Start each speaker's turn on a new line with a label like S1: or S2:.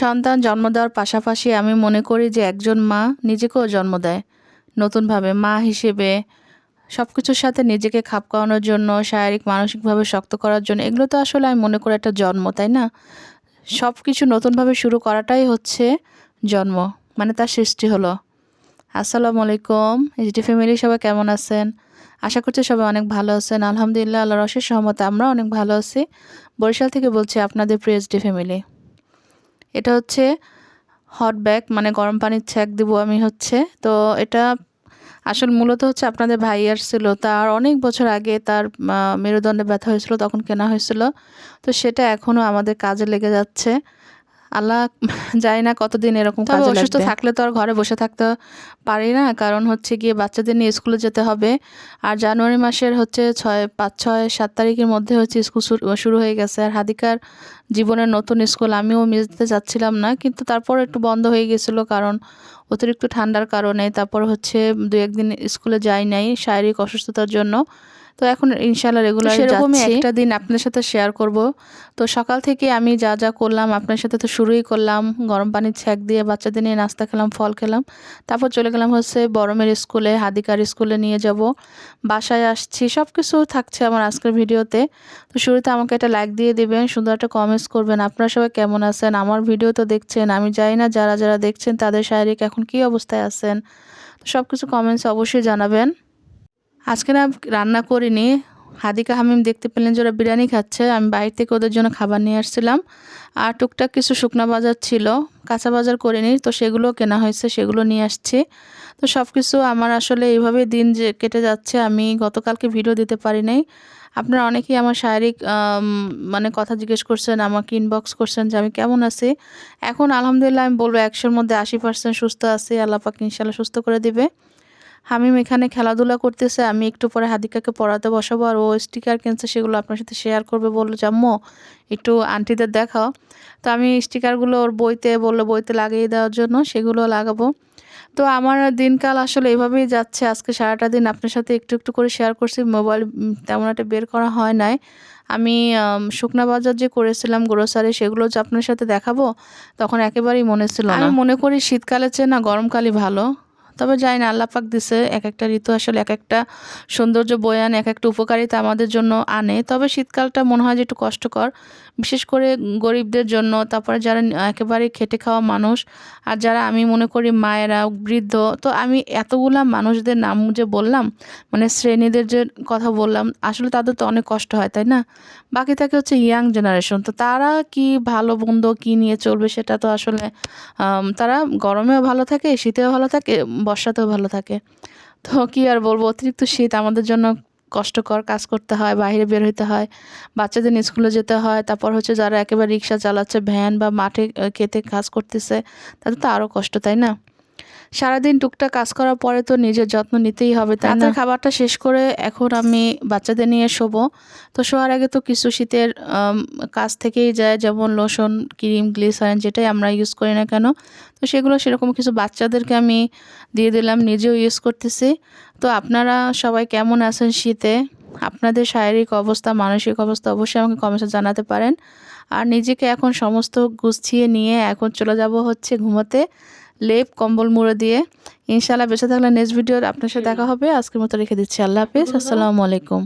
S1: সন্তান জন্ম দেওয়ার পাশাপাশি আমি মনে করি যে একজন মা নিজেকেও জন্ম দেয়। নতুনভাবে মা হিসেবে সব কিছুর সাথে নিজেকে খাপ খাওয়ানোর জন্য, শারীরিক, মানসিকভাবে শক্ত করার জন্য এগুলো তো আসলে আমি মনে করি একটা জন্ম, তাই না? সব কিছু নতুনভাবে শুরু করাটাই হচ্ছে জন্ম মানে তার সৃষ্টি হলো। আসসালামু আলাইকুম এইচডি ফ্যামিলি সবাই কেমন আছেন? আশা করছি সবাই অনেক ভালো আছেন। আলহামদুলিল্লাহ আল্লাহ রসের সহমতে আমরা অনেক ভালো আছি। বরিশাল থেকে বলছি আপনাদের প্রিয় এইচডি ফ্যামিলি এটা হচ্ছে হট ব্যাগ মানে গরম পানির ছ্যাক দিব আমি হচ্ছে। তো এটা আসল মূলত হচ্ছে আপনাদের ভাই আসছিল তার অনেক বছর আগে তার মেরুদণ্ডে ব্যথা হয়েছিল, তখন কেনা হয়েছিল। তো সেটা এখনও আমাদের কাজে লেগে যাচ্ছে। আল্লাহ জানি না কতদিন এরকম কাজে
S2: অসুস্থ
S1: থাকলে তো আর ঘরে বসে থাকতে পারি না কারণ হচ্ছে গিয়ে বাচ্চাদের নিয়ে স্কুলে যেতে হবে। আর জানুয়ারি মাসের হচ্ছে ছয় পাঁচ ছয় সাত তারিখের মধ্যে হচ্ছে স্কুল শুরু- শুরু হয়ে গেছে। আর হাদিকার জীবনের নতুন স্কুল আমিও মিস দিতে চাচ্ছিলাম না কিন্তু তারপর একটু বন্ধ হয়ে গেছিল কারণ অতিরিক্ত ঠান্ডার কারণে। তারপর হচ্ছে দু একদিন স্কুলে যাই নাই শারীরিক অসুস্থতার জন্য। তো এখন ইনশাল্লাহ রেগুলার
S2: সেরকমই
S1: একটা দিন আপনার সাথে শেয়ার করব। তো সকাল থেকে আমি যা যা করলাম আপনার সাথে তো শুরুই করলাম। গরম পানির ছ্যাক দিয়ে বাচ্চাদের নিয়ে নাস্তা খেলাম ফল খেলাম। তারপর চলে গেলাম হচ্ছে বড়মের স্কুলে হাদিকার স্কুলে নিয়ে যাব। বাসায় আসছি সব কিছু থাকছে আমার আজকের ভিডিওতে। তো শুরুতে আমাকে একটা লাইক দিয়ে দিবেন সুন্দর একটা কমেন্টস করবেন। আপনারা সবাই কেমন আছেন? আমার ভিডিও তো দেখছেন আমি জানি না যারা যারা দেখছেন তাদের শারীরিক এখন কি অবস্থায় আছেন। তো সব কিছু কমেন্টস অবশ্যই জানাবেন। আজকে না রান্না করিনি। হাদিকা হামিম দেখতে পেলেন যে ওরা বিরিয়ানি খাচ্ছে। আমি বাইরে থেকে ওদের জন্য খাবার নিয়ে আসছিলাম। আর টুকটাক কিছু শুকনা বাজার ছিল। কাঁচা বাজার করিনি। তো সেগুলো কেনা হয়েছে, সেগুলো নিয়ে আসছি। তো সব কিছু আমার আসলে এইভাবে দিন যে কেটে যাচ্ছে, আমি গতকালকে ভিডিও দিতে পারি নাই। আপনারা অনেকেই আমার শারীরিক মানে কথা জিজ্ঞেস করছেন, আমাকে ইনবক্স করছেন যে আমি কেমন আছি। এখন আলহামদুলিল্লাহ আমি বলব একশোর মধ্যে আশি পার্সেন্ট সুস্থ আছি। আল্লাহ পাক ইনশাল্লাহ সুস্থ করে দিবে। হামিম এখানে খেলাধুলা করতেছে, আমি একটু পরে হাদিকাকে পড়াতে বসাবো আর ও স্টিকার কিনছে, সেগুলো আপনার সাথে শেয়ার করবে বলল, জাম্মু, একটু আন্টিদের দেখাও। তো আমি স্টিকারগুলো ওর বইতে বলল, বইতে লাগিয়ে দেওয়ার জন্য সেগুলো লাগাবো। তো আমার দিনকাল আসলে এভাবেই যাচ্ছে, আজকে সারাটা দিন আপনার সাথে একটু একটু করে শেয়ার করছি মোবাইল তেমন একটা বের করা হয় নাই। আমি শুকনা বাজার যে করেছিলাম গ্রোসারি সেগুলো যে আপনার সাথে দেখাবো, তখন একেবারেই মনে ছিল আমি মনে করি শীতকালের চেয়ে না গরমকালই ভালো। তবে যাই না আল্লাপাক দিছে এক একটা ঋতু আসলে এক একটা সৌন্দর্য বয়ে এক একটা উপকারিতা আমাদের জন্য আনে। তবে শীতকালটা মনে হয় যে একটু কষ্টকর। বিশেষ করে গরিবদের জন্য, তারপরে যারা একেবারে খেটে খাওয়া মানুষ আর যারা আমি মনে করি মায়েরা, বৃদ্ধ, তো আমি এতগুলা মানুষদের নাম যে বললাম মানে শ্রেণীদের যে কথা বললাম, আসলে তাদের তো অনেক কষ্ট হয়, তাই না? বাকি থাকে হচ্ছে ইয়াং জেনারেশন তো তারা কি ভালো মন্দ কি নিয়ে চলবে সেটা তো আসলে তারা গরমেও ভালো থাকে, শীতেও ভালো থাকে, বর্ষাতেও ভালো থাকে। তো কি আর বলব, অতিরিক্ত শীত আমাদের জন্য কষ্টকর কাজ করতে হয়, বাইরে বের হইতে হয়, বাচ্চাদের স্কুলে যেতে হয়, তারপর হচ্ছে যারা একেবারে রিক্সা চালাচ্ছে, ভ্যান বা মাঠে খেতে কাজ করতেছে, তাদের তো আরও কষ্ট, তাই না? সারাদিন টুকটাক কাজ করার পরে তো নিজের যত্ন নিতেই হবে, তাই না? খাবারটা শেষ করে এখন আমি বাচ্চাদের নিয়ে শোবো। তো শোয়ার আগে তো কিছু শীতের কাজ থেকেই যায়, যেমন লোশন, ক্রিম, গ্লিসারিন যেটাই আমরা ইউজ করি না কেন। তো সেগুলো সেরকম কিছু বাচ্চাদেরকে আমি দিয়ে দিলাম, নিজেও ইউজ করতেছি। তো আপনারা সবাই কেমন আছেন শীতে? আপনাদের শারীরিক অবস্থা মানসিক অবস্থা অবশ্যই আমাকে কমেন্টে জানাতে পারেন। আর নিজেকে এখন সমস্ত গুছিয়ে নিয়ে এখন চলে যাব হচ্ছে ঘুমোতে লেপ কম্বল মুড়ে দিয়ে। ইনশাআল্লাহ বেঁচে থাকলে নেক্সট ভিডিও আপনার সাথে দেখা হবে। আজকের মতো রেখে দিচ্ছি। আল্লাহ হাফিজ। আসসালামু আলাইকুম।